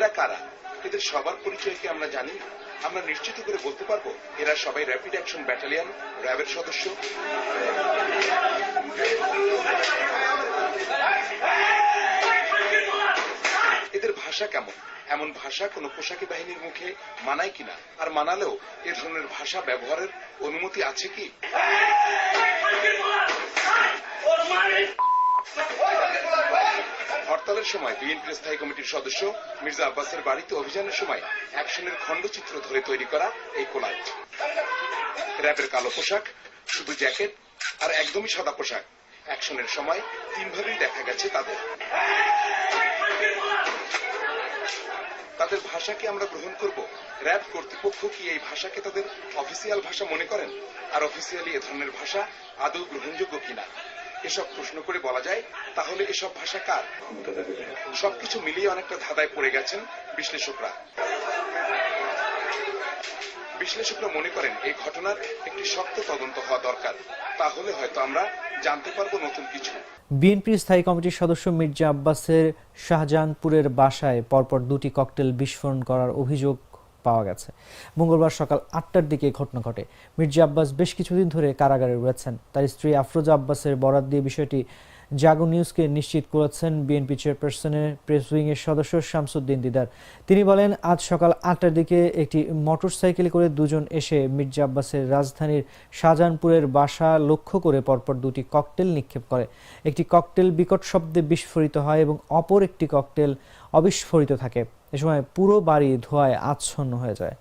এরা কারা? এদের সবার পরিচয় কি আমরা জানি? আমরা নিশ্চিত করে বলতে পারব, এরা সবাই র্যাপিড অ্যাকশন ব্যাটালিয়ন র্যাবের সদস্য। এদের ভাষা কেমন? এমন ভাষা কোনো পোশাকি বাহিনীর মুখে মানায় কিনা? আর মানালেও এ ধরনের ভাষা ব্যবহারের অনুমতি আছে কি? হরতালের সময় বিএনপির স্থায়ী কমিটির সদস্য মির্জা আব্বাসের বাড়িতে অভিযানের সময় অ্যাকশনের খণ্ডচিত্র ধরে তৈরি করা এই কোলাইট র্যাবের কালো পোশাক, শুধু জ্যাকেট আর একদমই সাদা পোশাক। অ্যাকশনের সময় তিনভাবেই দেখা গেছে তাদের। তাদের ভাষাকে আমরা গ্রহণ করব? র্যাব কর্তৃপক্ষ কি এই ভাষাকে তাদের অফিসিয়াল ভাষা মনে করেন? আর অফিসিয়ালি এ ধরনের ভাষা আদৌ গ্রহণযোগ্য কিনা? এসব প্রশ্ন করে বলা যায় তাহলে এসব ভাষা কার? সবকিছু মিলিয়ে অনেকটা ধাঁধায় পড়ে গেছেন বিশ্লেষকরা। বিশ্লেষকরা মনে করেন এই ঘটনার একটি শক্ত তদন্ত হওয়া দরকার। তাহলে হয়তো আমরা জানতে পারব নতুন কিছু। বিএনপির স্থায়ী কমিটির সদস্য মির্জা আব্বাসের শাহজাহানপুরের বাসায় পরপর দুটি ককটেল বিস্ফোরণ করার অভিযোগ পাওয়া গেছে। মঙ্গলবার সকাল আটটার দিকে ঘটনা ঘটে। মির্জা আব্বাস বেশ কিছুদিন ধরে কারাগারে রয়েছেন। তার স্ত্রী আফরোজা আব্বাসের বরাত দিয়ে বিষয়টি জাগো নিউজকে নিশ্চিত করেছেন বিএনপি চেয়ারপারসনের প্রেস উইংয়ের সদস্য শামসুদ্দিন দিদার। তিনি বলেন, আজ সকাল আটটার দিকে একটি মোটরসাইকেলে করে দুজন এসে মির্জা আব্বাসের রাজধানীর শাহজাহানপুরের বাসা লক্ষ্য করে পরপর দুটি ককটেল নিক্ষেপ করে। একটি ককটেল বিকট শব্দে বিস্ফোরিত হয় এবং অপর একটি ককটেল অবিস্ফোরিত থাকে। এ সময় পুরো বাড়ি ধোঁয়ায় আচ্ছন্ন হয়ে যায়।